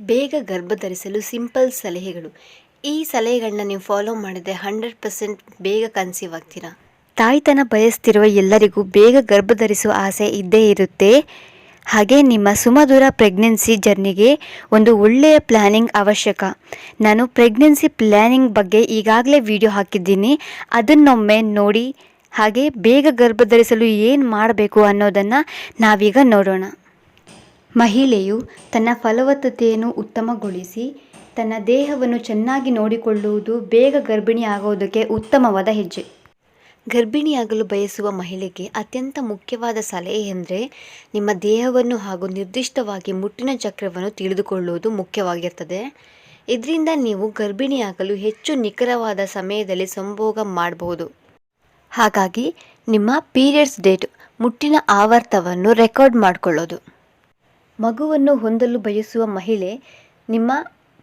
ಬೇಗ ಗರ್ಭ ಧರಿಸಲು ಸಿಂಪಲ್ ಸಲಹೆಗಳು. ಈ ಸಲಹೆಗಳನ್ನ ನೀವು ಫಾಲೋ ಮಾಡಿದ್ರೆ ಹಂಡ್ರೆಡ್ ಪರ್ಸೆಂಟ್ ಬೇಗ ಕನ್ಸೀವ್ ಆಗ್ತೀರಾ. ತಾಯ್ತನ ಬಯಸ್ತಿರುವ ಎಲ್ಲರಿಗೂ ಬೇಗ ಗರ್ಭ ಧರಿಸುವ ಆಸೆ ಇದ್ದೇ ಇರುತ್ತೆ. ಹಾಗೆ ನಿಮ್ಮ ಸುಮಧುರ ಪ್ರೆಗ್ನೆನ್ಸಿ ಜರ್ನಿಗೆ ಒಂದು ಒಳ್ಳೆಯ ಪ್ಲ್ಯಾನಿಂಗ್ ಅವಶ್ಯಕ. ನಾನು ಪ್ರೆಗ್ನೆನ್ಸಿ ಪ್ಲ್ಯಾನಿಂಗ್ ಬಗ್ಗೆ ಈಗಾಗಲೇ ವಿಡಿಯೋ ಹಾಕಿದ್ದೀನಿ. ಅದನ್ನೊಮ್ಮೆ ನೋಡಿ, ಹಾಗೆ ಬೇಗ ಗರ್ಭ ಧರಿಸಲು ಏನು ಮಾಡಬೇಕು ಅನ್ನೋದನ್ನು ನಾವೀಗ ನೋಡೋಣ. ಮಹಿಳೆಯು ತನ್ನ ಫಲವತ್ತತೆಯನ್ನು ಉತ್ತಮಗೊಳಿಸಿ ತನ್ನ ದೇಹವನ್ನು ಚೆನ್ನಾಗಿ ನೋಡಿಕೊಳ್ಳುವುದು ಬೇಗ ಗರ್ಭಿಣಿ ಆಗೋದಕ್ಕೆ ಉತ್ತಮವಾದ ಹೆಜ್ಜೆ. ಗರ್ಭಿಣಿಯಾಗಲು ಬಯಸುವ ಮಹಿಳೆಗೆ ಅತ್ಯಂತ ಮುಖ್ಯವಾದ ಸಲಹೆ ಎಂದರೆ ನಿಮ್ಮ ದೇಹವನ್ನು ಹಾಗೂ ನಿರ್ದಿಷ್ಟವಾಗಿ ಮುಟ್ಟಿನ ಚಕ್ರವನ್ನು ತಿಳಿದುಕೊಳ್ಳುವುದು ಮುಖ್ಯವಾಗಿರ್ತದೆ. ಇದರಿಂದ ನೀವು ಗರ್ಭಿಣಿಯಾಗಲು ಹೆಚ್ಚು ನಿಖರವಾದ ಸಮಯದಲ್ಲಿ ಸಂಭೋಗ ಮಾಡಬಹುದು. ಹಾಗಾಗಿ ನಿಮ್ಮ ಪೀರಿಯಡ್ಸ್ ಡೇಟ್ ಮುಟ್ಟಿನ ಆವರ್ತವನ್ನು ರೆಕಾರ್ಡ್ ಮಾಡಿಕೊಳ್ಳೋದು. ಮಗುವನ್ನು ಹೊಂದಲು ಬಯಸುವ ಮಹಿಳೆ, ನಿಮ್ಮ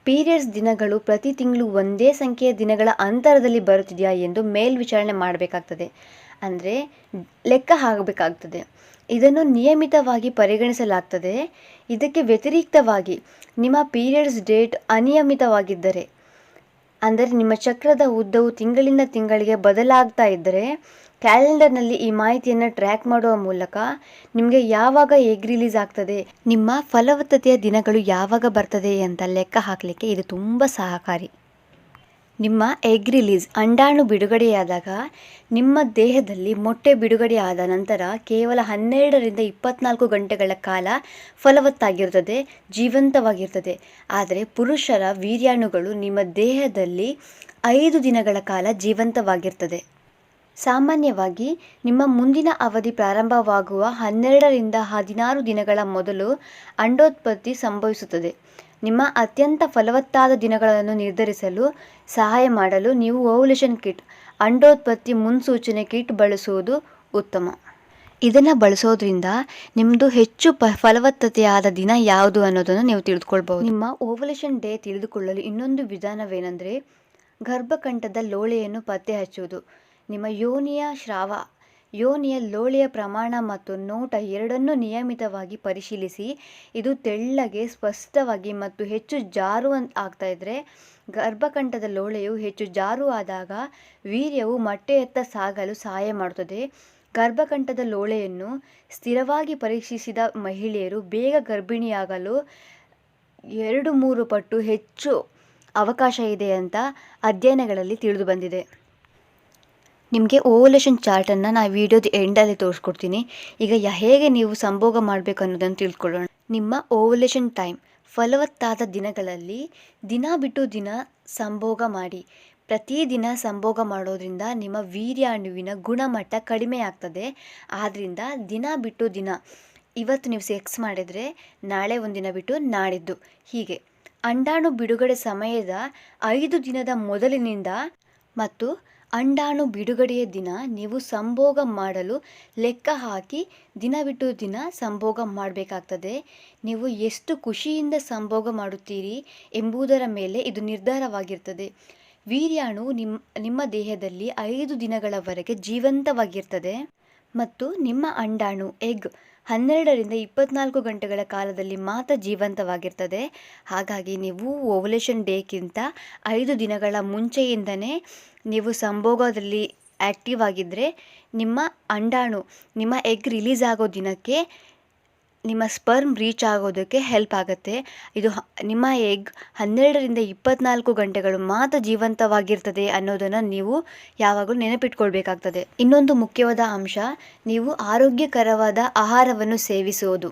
ಪೀರಿಯಡ್ಸ್ ದಿನಗಳು ಪ್ರತಿ ತಿಂಗಳು ಒಂದೇ ಸಂಖ್ಯೆಯ ದಿನಗಳ ಅಂತರದಲ್ಲಿ ಬರುತ್ತಿದೆಯಾ ಎಂದು ಮೇಲ್ವಿಚಾರಣೆ ಮಾಡಬೇಕಾಗ್ತದೆ. ಅಂದರೆ ಲೆಕ್ಕ ಹಾಕಬೇಕಾಗ್ತದೆ. ಇದನ್ನು ನಿಯಮಿತವಾಗಿ ಪರಿಗಣಿಸಲಾಗ್ತದೆ. ಇದಕ್ಕೆ ವ್ಯತಿರಿಕ್ತವಾಗಿ ನಿಮ್ಮ ಪೀರಿಯಡ್ಸ್ ಡೇಟ್ ಅನಿಯಮಿತವಾಗಿದ್ದರೆ, ಅಂದರೆ ನಿಮ್ಮ ಚಕ್ರದ ಉದ್ದವು ತಿಂಗಳಿಂದ ತಿಂಗಳಿಗೆ ಬದಲಾಗ್ತಾ ಇದ್ದರೆ ಕ್ಯಾಲೆಂಡರ್ನಲ್ಲಿ ಈ ಮಾಹಿತಿಯನ್ನು ಟ್ರ್ಯಾಕ್ ಮಾಡುವ ಮೂಲಕ ನಿಮಗೆ ಯಾವಾಗ ಎಗ್ ರಿಲೀಸ್ ಆಗ್ತದೆ, ನಿಮ್ಮ ಫಲವತ್ತತೆಯ ದಿನಗಳು ಯಾವಾಗ ಬರ್ತದೆ ಅಂತ ಲೆಕ್ಕ ಹಾಕಲಿಕ್ಕೆ ಇದು ತುಂಬ ಸಹಕಾರಿ. ನಿಮ್ಮ ಎಗ್ ರಿಲೀಸ್ ಅಂಡಾಣು ಬಿಡುಗಡೆಯಾದಾಗ ನಿಮ್ಮ ದೇಹದಲ್ಲಿ ಮೊಟ್ಟೆ ಬಿಡುಗಡೆಯಾದ ನಂತರ ಕೇವಲ ಹನ್ನೆರಡರಿಂದ ಇಪ್ಪತ್ನಾಲ್ಕು ಗಂಟೆಗಳ ಕಾಲ ಫಲವತ್ತಾಗಿರ್ತದೆ, ಜೀವಂತವಾಗಿರ್ತದೆ. ಆದರೆ ಪುರುಷರ ವೀರ್ಯಾಣುಗಳು ನಿಮ್ಮ ದೇಹದಲ್ಲಿ ಐದು ದಿನಗಳ ಕಾಲ ಜೀವಂತವಾಗಿರ್ತದೆ. ಸಾಮಾನ್ಯವಾಗಿ ನಿಮ್ಮ ಮುಂದಿನ ಅವಧಿ ಪ್ರಾರಂಭವಾಗುವ ಹನ್ನೆರಡರಿಂದ ಹದಿನಾರು ದಿನಗಳ ಮೊದಲು ಅಂಡೋತ್ಪತ್ತಿ ಸಂಭವಿಸುತ್ತದೆ. ನಿಮ್ಮ ಅತ್ಯಂತ ಫಲವತ್ತಾದ ದಿನಗಳನ್ನು ನಿರ್ಧರಿಸಲು, ಸಹಾಯ ಮಾಡಲು ನೀವು ಓವ್ಯುಲೇಷನ್ ಕಿಟ್, ಅಂಡೋತ್ಪತ್ತಿ ಮುನ್ಸೂಚನೆ ಕಿಟ್ ಬಳಸುವುದು ಉತ್ತಮ. ಇದನ್ನು ಬಳಸೋದ್ರಿಂದ ನಿಮ್ಮದು ಹೆಚ್ಚು ಪ, ಫಲವತ್ತತೆಯಾದ ದಿನ ಯಾವುದು ಅನ್ನೋದನ್ನು ನೀವು ತಿಳಿದುಕೊಳ್ಬಹುದು. ನಿಮ್ಮ ಓವ್ಯುಲೇಷನ್ ಡೇ ತಿಳಿದುಕೊಳ್ಳಲು ಇನ್ನೊಂದು ವಿಧಾನವೇನೆಂದರೆ, ಗರ್ಭಕಂಠದ ಲೋಳೆಯನ್ನು ಪತ್ತೆ ಹಚ್ಚುವುದು. ನಿಮ್ಮ ಯೋನಿಯ ಸ್ರಾವ ಯೋನಿಯ ಲೋಳೆಯ ಪ್ರಮಾಣ ಮತ್ತು ನೋಟ ಎರಡನ್ನೂ ನಿಯಮಿತವಾಗಿ ಪರಿಶೀಲಿಸಿ. ಇದು ತೆಳ್ಳಗೆ, ಸ್ಪಷ್ಟವಾಗಿ ಮತ್ತು ಹೆಚ್ಚು ಜಾರು ಆಗ್ತಾ ಇದ್ದರೆ ಗರ್ಭಕಂಠದ ಲೋಳೆಯು ಹೆಚ್ಚು ಜಾರು ಆದಾಗ ವೀರ್ಯವು ಮೊಟ್ಟೆಯತ್ತ ಸಾಗಲು ಸಹಾಯ ಮಾಡುತ್ತದೆ ಗರ್ಭಕಂಠದ ಲೋಳೆಯನ್ನು ಸ್ಥಿರವಾಗಿ ಪರೀಕ್ಷಿಸಿದ ಮಹಿಳೆಯರು ಬೇಗ ಗರ್ಭಿಣಿಯಾಗಲು ಎರಡು ಮೂರು ಪಟ್ಟು ಹೆಚ್ಚು ಅವಕಾಶ ಇದೆ ಅಂತ ಅಧ್ಯಯನಗಳಲ್ಲಿ ತಿಳಿದು ಬಂದಿದೆ. ನಿಮಗೆ ಓವಲೇಷನ್ ಚಾರ್ಟನ್ನು ನಾನು ವಿಡಿಯೋದ ಎಂಡಲ್ಲಿ ತೋರಿಸ್ಕೊಡ್ತೀನಿ. ಈಗ ಹೇಗೆ ನೀವು ಸಂಭೋಗ ಮಾಡಬೇಕು ಅನ್ನೋದನ್ನು ತಿಳ್ಕೊಳ್ಳೋಣ. ನಿಮ್ಮ ಓವಲೇಷನ್ ಟೈಮ್ ಫಲವತ್ತಾದ ದಿನಗಳಲ್ಲಿ ದಿನ ಬಿಟ್ಟು ದಿನ ಸಂಭೋಗ ಮಾಡಿ. ಪ್ರತಿದಿನ ಸಂಭೋಗ ಮಾಡೋದ್ರಿಂದ ನಿಮ್ಮ ವೀರ್ಯಾಣುವಿನ ಗುಣಮಟ್ಟ ಕಡಿಮೆ ಆಗ್ತದೆ. ಆದ್ದರಿಂದ ದಿನ ಬಿಟ್ಟು ದಿನ ಇವತ್ತು ನೀವು ಸೆಕ್ಸ್ ಮಾಡಿದರೆ ನಾಳೆ ಒಂದಿನ ಬಿಟ್ಟು ನಾಡಿದ್ದು ಹೀಗೆ ಅಂಡಾಣು ಬಿಡುಗಡೆ ಸಮಯದ ಐದು ದಿನದ ಮೊದಲಿನಿಂದ ಮತ್ತು ಅಂಡಾಣು ಬಿಡುಗಡೆಯ ದಿನ ನೀವು ಸಂಭೋಗ ಮಾಡಲು ಲೆಕ್ಕ ಹಾಕಿ ದಿನ ಬಿಟ್ಟು ದಿನ ಸಂಭೋಗ ಮಾಡಬೇಕಾಗ್ತದೆ. ನೀವು ಎಷ್ಟು ಖುಷಿಯಿಂದ ಸಂಭೋಗ ಮಾಡುತ್ತೀರಿ ಎಂಬುದರ ಮೇಲೆ ಇದು ನಿರ್ಧಾರವಾಗಿರ್ತದೆ. ವೀರ್ಯಾಣು ನಿಮ್ಮ ನಿಮ್ಮ ದೇಹದಲ್ಲಿ ಐದು ದಿನಗಳವರೆಗೆ ಜೀವಂತವಾಗಿರ್ತದೆ. ಮತ್ತು ನಿಮ್ಮ ಅಂಡಾಣು, ಎಗ್ ಹನ್ನೆರಡರಿಂದ ಇಪ್ಪತ್ನಾಲ್ಕು ಗಂಟೆಗಳ ಕಾಲದಲ್ಲಿ ಮಾತ್ರ ಜೀವಂತವಾಗಿರ್ತದೆ. ಹಾಗಾಗಿ ನೀವು ಓವಲೇಷನ್ ಡೇಕ್ಕಿಂತ ಐದು ದಿನಗಳ ಮುಂಚೆಯಿಂದನೇ ನೀವು ಸಂಭೋಗದಲ್ಲಿ ಆ್ಯಕ್ಟಿವ್ ಆಗಿದ್ದರೆ ನಿಮ್ಮ ಅಂಡಾಣು, ನಿಮ್ಮ ಎಗ್ ರಿಲೀಸ್ ಆಗೋ ದಿನಕ್ಕೆ ನಿಮ್ಮ ಸ್ಪರ್ಮ್ ರೀಚ್ ಆಗೋದಕ್ಕೆ ಹೆಲ್ಪ್ ಆಗುತ್ತೆ. ಇದು ನಿಮ್ಮ ಎಗ್ ಹನ್ನೆರಡರಿಂದ ಇಪ್ಪತ್ನಾಲ್ಕು ಗಂಟೆಗಳು ಮಾತ್ರ ಜೀವಂತವಾಗಿರ್ತದೆ ಅನ್ನೋದನ್ನು ನೀವು ಯಾವಾಗಲೂ ನೆನಪಿಟ್ಕೊಳ್ಬೇಕಾಗ್ತದೆ. ಇನ್ನೊಂದು ಮುಖ್ಯವಾದ ಅಂಶ, ನೀವು ಆರೋಗ್ಯಕರವಾದ ಆಹಾರವನ್ನು ಸೇವಿಸುವುದು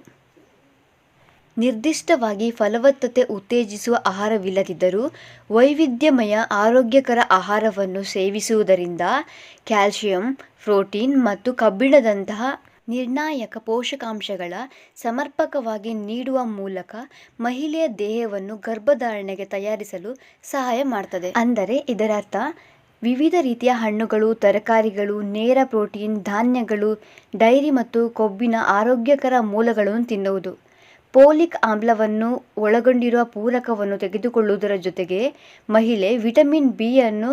ನಿರ್ದಿಷ್ಟವಾಗಿ ಫಲವತ್ತತೆ ಉತ್ತೇಜಿಸುವ ಆಹಾರವಿಲ್ಲದಿದ್ದರೂ ವೈವಿಧ್ಯಮಯ ಆರೋಗ್ಯಕರ ಆಹಾರವನ್ನು ಸೇವಿಸುವುದರಿಂದ ಕ್ಯಾಲ್ಶಿಯಂ, ಪ್ರೋಟೀನ್ ಮತ್ತು ಕಬ್ಬಿಣದಂತಹ ನಿರ್ಣಾಯಕ ಪೋಷಕಾಂಶಗಳ ಸಮರ್ಪಕವಾಗಿ ನೀಡುವ ಮೂಲಕ ಮಹಿಳೆಯ ದೇಹವನ್ನು ಗರ್ಭಧಾರಣೆಗೆ ತಯಾರಿಸಲು ಸಹಾಯ ಮಾಡ್ತದೆ. ಅಂದರೆ ಇದರರ್ಥ, ವಿವಿಧ ರೀತಿಯ ಹಣ್ಣುಗಳು, ತರಕಾರಿಗಳು, ನೇರ ಪ್ರೋಟೀನ್, ಧಾನ್ಯಗಳು, ಡೈರಿ ಮತ್ತು ಕೊಬ್ಬಿನ ಆರೋಗ್ಯಕರ ಮೂಲಗಳನ್ನು ತಿನ್ನುವುದು. ಪೋಲಿಕ್ ಆಮ್ಲವನ್ನು ಒಳಗೊಂಡಿರುವ ಪೂರಕವನ್ನು ತೆಗೆದುಕೊಳ್ಳುವುದರ ಜೊತೆಗೆ ಮಹಿಳೆ ವಿಟಮಿನ್ ಬಿ ಅನ್ನು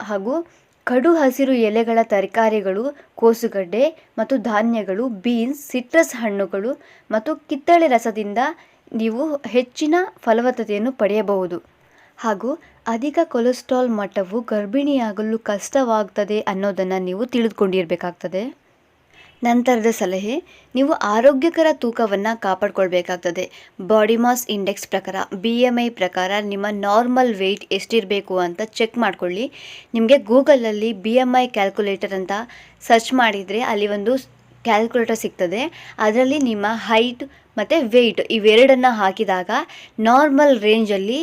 ಹಾಗೂ ಕಡು ಹಸಿರು ಎಲೆಗಳ ತರಕಾರಿಗಳು, ಕೋಸುಗಡ್ಡೆ ಮತ್ತು ಧಾನ್ಯಗಳು, ಬೀನ್ಸ್, ಸಿಟ್ರಸ್ ಹಣ್ಣುಗಳು ಮತ್ತು ಕಿತ್ತಳೆ ರಸದಿಂದ ನೀವು ಹೆಚ್ಚಿನ ಫಲವತ್ತತೆಯನ್ನು ಪಡೆಯಬಹುದು. ಹಾಗೂ ಅಧಿಕ ಕೊಲೆಸ್ಟ್ರಾಲ್ ಮಟ್ಟವು ಗರ್ಭಿಣಿಯಾಗಲು ಕಷ್ಟವಾಗ್ತದೆ ಅನ್ನೋದನ್ನು ನೀವು ತಿಳಿದುಕೊಂಡಿರಬೇಕಾಗ್ತದೆ. ನಂತರದ ಸಲಹೆ, ನೀವು ಆರೋಗ್ಯಕರ ತೂಕವನ್ನು ಕಾಪಾಡ್ಕೊಳ್ಬೇಕಾಗ್ತದೆ. ಬಾಡಿ ಮಾಸ್ ಇಂಡೆಕ್ಸ್ ಪ್ರಕಾರ ಬಿ ಎಂ ಐ ಪ್ರಕಾರ ನಿಮ್ಮ ನಾರ್ಮಲ್ ವೆಯ್ಟ್ ಎಷ್ಟಿರಬೇಕು ಅಂತ ಚೆಕ್ ಮಾಡ್ಕೊಳ್ಳಿ. ನಿಮಗೆ ಗೂಗಲಲ್ಲಿ ಬಿ ಎಂ ಐ ಕ್ಯಾಲ್ಕುಲೇಟರ್ ಅಂತ ಸರ್ಚ್ ಮಾಡಿದರೆ ಅಲ್ಲಿ ಒಂದು ಕ್ಯಾಲ್ಕುಲೇಟರ್ ಸಿಗ್ತದೆ. ಅದರಲ್ಲಿ ನಿಮ್ಮ ಹೈಟ್ ಮತ್ತು ವೆಯ್ಟ್ ಇವೆರಡನ್ನು ಹಾಕಿದಾಗ ನಾರ್ಮಲ್ ರೇಂಜಲ್ಲಿ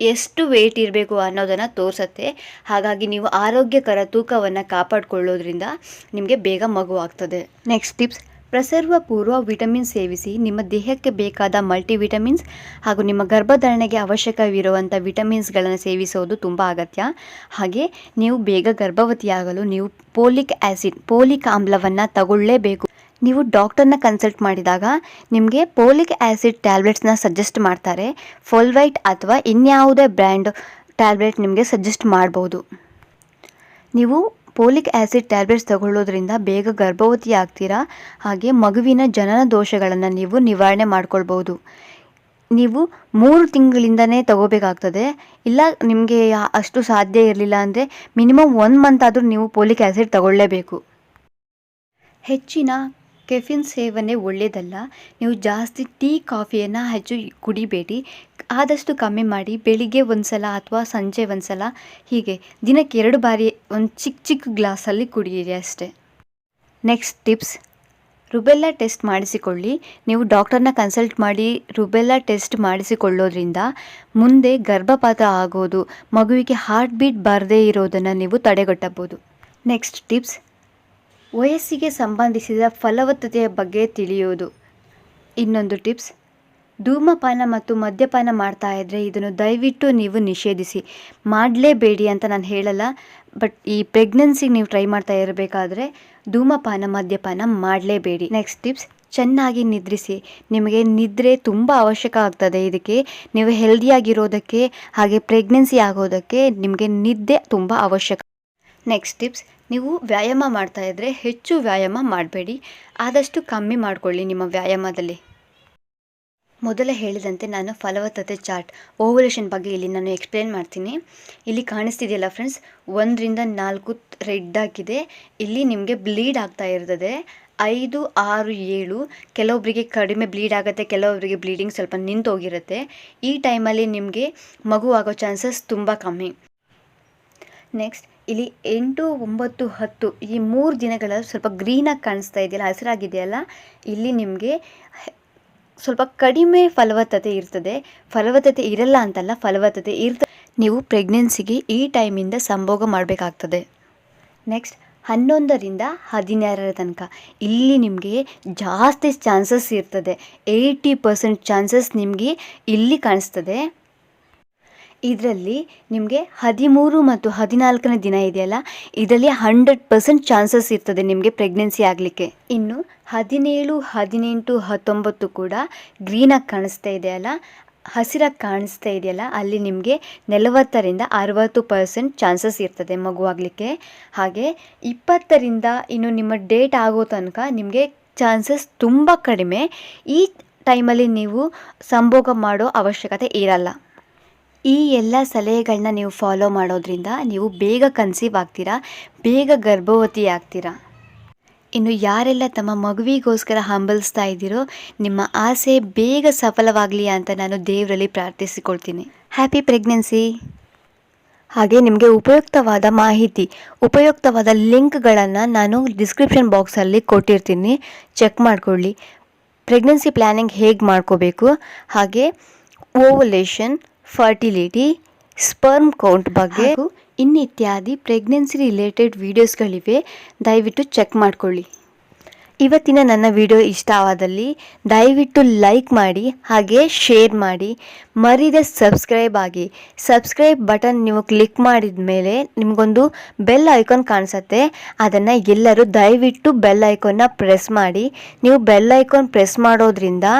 ಎಷ್ಟು ವೆಯ್ಟ್ ಇರಬೇಕು ಅನ್ನೋದನ್ನು ತೋರಿಸುತ್ತೆ. ಹಾಗಾಗಿ ನೀವು ಆರೋಗ್ಯಕರ ತೂಕವನ್ನು ಕಾಪಾಡಿಕೊಳ್ಳೋದ್ರಿಂದ ನಿಮಗೆ ಬೇಗ ಮಗು ಆಗ್ತದೆ. ನೆಕ್ಸ್ಟ್ ಟಿಪ್ಸ್ ಪ್ರಸರ್ವ ಪೂರ್ವ ವಿಟಮಿನ್ ಸೇವಿಸಿ ನಿಮ್ಮ ದೇಹಕ್ಕೆ ಬೇಕಾದ ಮಲ್ಟಿವಿಟಮಿನ್ಸ್ ಹಾಗೂ ನಿಮ್ಮ ಗರ್ಭಧಾರಣೆಗೆ ಅವಶ್ಯಕವಿರುವಂಥ ವಿಟಮಿನ್ಸ್ಗಳನ್ನು ಸೇವಿಸೋದು ತುಂಬ ಅಗತ್ಯ. ಹಾಗೆ ನೀವು ಬೇಗ ಗರ್ಭವತಿಯಾಗಲು ನೀವು ಪೋಲಿಕ್ ಆ್ಯಸಿಡ್ ಪೋಲಿಕ್ ಆಮ್ಲವನ್ನು ತಗೊಳ್ಳೇಬೇಕು. ನೀವು ಡಾಕ್ಟರ್ನ ಕನ್ಸಲ್ಟ್ ಮಾಡಿದಾಗ ನಿಮಗೆ ಪೋಲಿಕ್ ಆ್ಯಸಿಡ್ ಟ್ಯಾಬ್ಲೆಟ್ಸ್ನ ಸಜೆಸ್ಟ್ ಮಾಡ್ತಾರೆ. ಫೋಲ್ವೈಟ್ ಅಥವಾ ಇನ್ಯಾವುದೇ ಬ್ರ್ಯಾಂಡ್ ಟ್ಯಾಬ್ಲೆಟ್ ನಿಮಗೆ ಸಜೆಸ್ಟ್ ಮಾಡ್ಬೋದು. ನೀವು ಪೋಲಿಕ್ ಆ್ಯಸಿಡ್ ಟ್ಯಾಬ್ಲೆಟ್ಸ್ ತಗೊಳ್ಳೋದ್ರಿಂದ ಬೇಗ ಗರ್ಭವತಿ ಆಗ್ತೀರಾ? ಹಾಗೆ ಮಗುವಿನ ಜನನ ದೋಷಗಳನ್ನು ನೀವು ನಿವಾರಣೆ ಮಾಡ್ಕೊಳ್ಬೋದು. ನೀವು ಮೂರು ತಿಂಗಳಿಂದನೇ ತಗೋಬೇಕಾಗ್ತದೆ. ಇಲ್ಲ ನಿಮಗೆ ಅಷ್ಟು ಸಾಧ್ಯ ಇರಲಿಲ್ಲ ಅಂದರೆ ಮಿನಿಮಮ್ ಒನ್ ಮಂತ್ ಆದರೂ ನೀವು ಪೋಲಿಕ್ ಆ್ಯಸಿಡ್ ತಗೊಳ್ಳೇಬೇಕು. ಹೆಚ್ಚಿನ ಕೆಫಿನ್ ಸೇವನೆ ಒಳ್ಳೆಯದಲ್ಲ ನೀವು ಜಾಸ್ತಿ ಟೀ, ಕಾಫಿಯನ್ನು ಹೆಚ್ಚು ಕುಡಿಬೇಡಿ. ಆದಷ್ಟು ಕಮ್ಮಿ ಮಾಡಿ. ಬೆಳಿಗ್ಗೆ ಒಂದು ಸಲ ಅಥವಾ ಸಂಜೆ ಒಂದು ಸಲ ಹೀಗೆ ದಿನಕ್ಕೆ ಎರಡು ಬಾರಿ ಒಂದು ಚಿಕ್ಕ ಚಿಕ್ಕ ಗ್ಲಾಸಲ್ಲಿ ಕುಡಿಯಿರಿ ಅಷ್ಟೇ. Next tips. ರುಬೆಲ್ಲ ಟೆಸ್ಟ್ ಮಾಡಿಸಿಕೊಳ್ಳಿ. ನೀವು ಡಾಕ್ಟರ್ನ ಕನ್ಸಲ್ಟ್ ಮಾಡಿ ರುಬೆಲ್ಲಾ ಟೆಸ್ಟ್ ಮಾಡಿಸಿಕೊಳ್ಳೋದ್ರಿಂದ ಮುಂದೆ ಗರ್ಭಪಾತ ಆಗೋದು, ಮಗುವಿಗೆ ಹಾರ್ಟ್ ಬೀಟ್ ಬರದೇ ಇರೋದನ್ನು ನೀವು ತಡೆಗಟ್ಟಬಹುದು. Next tips. ವಯಸ್ಸಿಗೆ ಸಂಬಂಧಿಸಿದ ಫಲವತ್ತತೆಯ ಬಗ್ಗೆ ತಿಳಿಯೋದು ಇನ್ನೊಂದು ಟಿಪ್ಸ್, ಧೂಮಪಾನ ಮತ್ತು ಮದ್ಯಪಾನ ಮಾಡ್ತಾ ಇದ್ದರೆ ಇದನ್ನು ದಯವಿಟ್ಟು ನೀವು ನಿಷೇಧಿಸಿ. ಮಾಡಲೇಬೇಡಿ ಅಂತ ನಾನು ಹೇಳಲ್ಲ, ಬಟ್ ಈ ಪ್ರೆಗ್ನೆನ್ಸಿಗೆ ನೀವು ಟ್ರೈ ಮಾಡ್ತಾ ಇರಬೇಕಾದ್ರೆ ಧೂಮಪಾನ, ಮದ್ಯಪಾನ ಮಾಡಲೇಬೇಡಿ. ನೆಕ್ಸ್ಟ್ ಟಿಪ್ಸ್, ಚೆನ್ನಾಗಿ ನಿದ್ರಿಸಿ. ನಿಮಗೆ ನಿದ್ರೆ ತುಂಬ ಅವಶ್ಯಕ ಆಗ್ತದೆ ಇದಕ್ಕೆ. ನೀವು ಹೆಲ್ದಿಯಾಗಿರೋದಕ್ಕೆ ಹಾಗೆ ಪ್ರೆಗ್ನೆನ್ಸಿ ಆಗೋದಕ್ಕೆ ನಿಮಗೆ ನಿದ್ದೆ ತುಂಬ ಅವಶ್ಯಕ. ನೆಕ್ಸ್ಟ್ ಟಿಪ್ಸ್ ನೀವು ವ್ಯಾಯಾಮ ಮಾಡ್ತಾ ಇದ್ದರೆ ಹೆಚ್ಚು ವ್ಯಾಯಾಮ ಮಾಡಬೇಡಿ. ಆದಷ್ಟು ಕಮ್ಮಿ ಮಾಡಿಕೊಳ್ಳಿ ನಿಮ್ಮ ವ್ಯಾಯಾಮದಲ್ಲಿ. ಮೊದಲೇ ಹೇಳಿದಂತೆ ನಾನು ಫಲವತ್ತತೆ ಚಾರ್ಟ್ ಓವಲೇಷನ್ ಬಗ್ಗೆ ಇಲ್ಲಿ ನಾನು ಎಕ್ಸ್ಪ್ಲೇನ್ ಮಾಡ್ತೀನಿ. ಇಲ್ಲಿ ಕಾಣಿಸ್ತಿದೆಯಲ್ಲ ಫ್ರೆಂಡ್ಸ್, ಒಂದರಿಂದ ನಾಲ್ಕು ರೆಡ್ ಆಗಿದೆ. ಇಲ್ಲಿ ನಿಮಗೆ ಬ್ಲೀಡ್ ಆಗ್ತಾ ಇರ್ತದೆ. ಐದು, ಆರು, ಏಳು ಕೆಲವೊಬ್ಬರಿಗೆ ಕಡಿಮೆ ಬ್ಲೀಡ್ ಆಗುತ್ತೆ ಕೆಲವೊಬ್ಬರಿಗೆ ಬ್ಲೀಡಿಂಗ್ ಸ್ವಲ್ಪ ನಿಂತೋಗಿರುತ್ತೆ ಈ ಟೈಮಲ್ಲಿ ನಿಮಗೆ ಮಗು ಆಗೋ ಚಾನ್ಸಸ್ ತುಂಬ ಕಮ್ಮಿ. ನೆಕ್ಸ್ಟ್ ಇಲ್ಲಿ ಎಂಟು, ಒಂಬತ್ತು, ಹತ್ತು ಈ ಮೂರು ದಿನಗಳ ಸ್ವಲ್ಪ ಗ್ರೀನಾಗಿ ಕಾಣಿಸ್ತಾ ಇದೆಯಲ್ಲ, ಹಸಿರಾಗಿದೆಯಲ್ಲ, ಇಲ್ಲಿ ನಿಮಗೆ ಸ್ವಲ್ಪ ಕಡಿಮೆ ಫಲವತ್ತತೆ ಇರ್ತದೆ. ಫಲವತ್ತತೆ ಇರಲ್ಲ ಅಂತಲ್ಲ, ಫಲವತ್ತತೆ ಇರ್ತದೆ ನೀವು ಪ್ರೆಗ್ನೆನ್ಸಿಗೆ ಈ ಟೈಮಿಂದ ಸಂಭೋಗ ಮಾಡಬೇಕಾಗ್ತದೆ. ನೆಕ್ಸ್ಟ್ ಹನ್ನೊಂದರಿಂದ ಹದಿನಾರರ ತನಕ. ಇಲ್ಲಿ ನಿಮಗೆ ಜಾಸ್ತಿ ಚಾನ್ಸಸ್ ಇರ್ತದೆ. ಏಯ್ಟಿ ಪರ್ಸೆಂಟ್ ಚಾನ್ಸಸ್ ನಿಮಗೆ ಇಲ್ಲಿ ಕಾಣಿಸ್ತದೆ. ಇದರಲ್ಲಿ ನಿಮಗೆ ಹದಿಮೂರು ಮತ್ತು ಹದಿನಾಲ್ಕನೇ ದಿನ ಇದೆಯಲ್ಲ, ಇದರಲ್ಲಿ ಹಂಡ್ರೆಡ್ ಪರ್ಸೆಂಟ್ ಚಾನ್ಸಸ್ ಇರ್ತದೆ ನಿಮಗೆ ಪ್ರೆಗ್ನೆನ್ಸಿ ಆಗಲಿಕ್ಕೆ. ಇನ್ನು ಹದಿನೇಳು, ಹದಿನೆಂಟು, ಹತ್ತೊಂಬತ್ತು ಕೂಡ ಗ್ರೀನಾಗಿ ಕಾಣಿಸ್ತಾ ಇದೆಯಲ್ಲ, ಹಸಿರಾಗಿ ಕಾಣಿಸ್ತಾ ಇದೆಯಲ್ಲ, ಅಲ್ಲಿ ನಿಮಗೆ ನಲವತ್ತರಿಂದ ಅರವತ್ತು ಪರ್ಸೆಂಟ್ ಚಾನ್ಸಸ್ ಇರ್ತದೆ ಮಗುವಾಗಲಿಕ್ಕೆ ಹಾಗೆ ಇಪ್ಪತ್ತರಿಂದ ಇನ್ನು ನಿಮ್ಮ ಡೇಟ್ ಆಗೋ ತನಕ ನಿಮಗೆ ಚಾನ್ಸಸ್ ತುಂಬ ಕಡಿಮೆ. ಈ ಟೈಮಲ್ಲಿ ನೀವು ಸಂಭೋಗ ಮಾಡೋ ಅವಶ್ಯಕತೆ ಇರಲ್ಲ. ಈ ಎಲ್ಲ ಸಲಹೆಗಳನ್ನ ನೀವು ಫಾಲೋ ಮಾಡೋದ್ರಿಂದ ನೀವು ಬೇಗ ಕನ್ಸೀವ್ ಆಗ್ತೀರಾ, ಬೇಗ ಗರ್ಭವತಿ ಆಗ್ತೀರಾ? ಇನ್ನು ಯಾರೆಲ್ಲ ತಮ್ಮ ಮಗುವಿಗೋಸ್ಕರ ಹಂಬಲಿಸ್ತಾ ಇದ್ದೀರೋ, ನಿಮ್ಮ ಆಸೆ ಬೇಗ ಸಫಲವಾಗಲಿ ಅಂತ ನಾನು ದೇವರಲ್ಲಿ ಪ್ರಾರ್ಥಿಸಿಕೊಳ್ತೀನಿ. ಹ್ಯಾಪಿ ಪ್ರೆಗ್ನೆನ್ಸಿ ಹಾಗೆ ನಿಮಗೆ ಉಪಯುಕ್ತವಾದ ಮಾಹಿತಿ, ಉಪಯುಕ್ತವಾದ ಲಿಂಕ್ಗಳನ್ನು ನಾನು ಡಿಸ್ಕ್ರಿಪ್ಷನ್ ಬಾಕ್ಸಲ್ಲಿ ಕೊಟ್ಟಿರ್ತೀನಿ. ಚೆಕ್ ಮಾಡಿಕೊಳ್ಳಿ. ಪ್ರೆಗ್ನೆನ್ಸಿ ಪ್ಲ್ಯಾನಿಂಗ್ ಹೇಗೆ ಮಾಡ್ಕೋಬೇಕು? ಹಾಗೆ ಓವಲೇಷನ್ ಫರ್ಟಿಲಿಟಿ ಸ್ಪರ್ಮ್ ಕೌಂಟ್ ಬಗ್ಗೆ ಇನ್ನಿತ್ಯಾದಿ ಪ್ರೆಗ್ನೆನ್ಸಿ ರಿಲೇಟೆಡ್ ವೀಡಿಯೋಸ್ಗಳಿವೆ ದಯವಿಟ್ಟು ಚೆಕ್ ಮಾಡ್ಕೊಳ್ಳಿ. ಇವತ್ತಿನ ನನ್ನ ವಿಡಿಯೋ ಇಷ್ಟವಾದಲ್ಲಿ ದಯವಿಟ್ಟು ಲೈಕ್ ಮಾಡಿ ಹಾಗೆ ಶೇರ್ ಮಾಡಿ. ಮರಿದ ಸಬ್ಸ್ಕ್ರೈಬ್ ಆಗಿ. ಸಬ್ಸ್ಕ್ರೈಬ್ ಬಟನ್ ನೀವು ಕ್ಲಿಕ್ ಮಾಡಿದ ಮೇಲೆ ನಿಮಗೊಂದು ಬೆಲ್ ಐಕಾನ್ ಕಾಣಿಸುತ್ತೆ. ಅದನ್ನು ಎಲ್ಲರೂ ದಯವಿಟ್ಟು ಬೆಲ್ ಐಕಾನ್ನ ಪ್ರೆಸ್ ಮಾಡಿ. ನೀವು ಬೆಲ್ ಐಕಾನ್ ಪ್ರೆಸ್ ಮಾಡೋದ್ರಿಂದ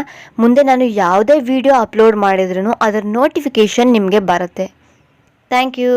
ಮುಂದೆ ನಾನು ಯಾವುದೇ ವಿಡಿಯೋ ಅಪ್ಲೋಡ್ ಮಾಡಿದ್ರೂ ಅದರ ನೋಟಿಫಿಕೇಷನ್ ನಿಮಗೆ ಬರುತ್ತೆ. Thank you.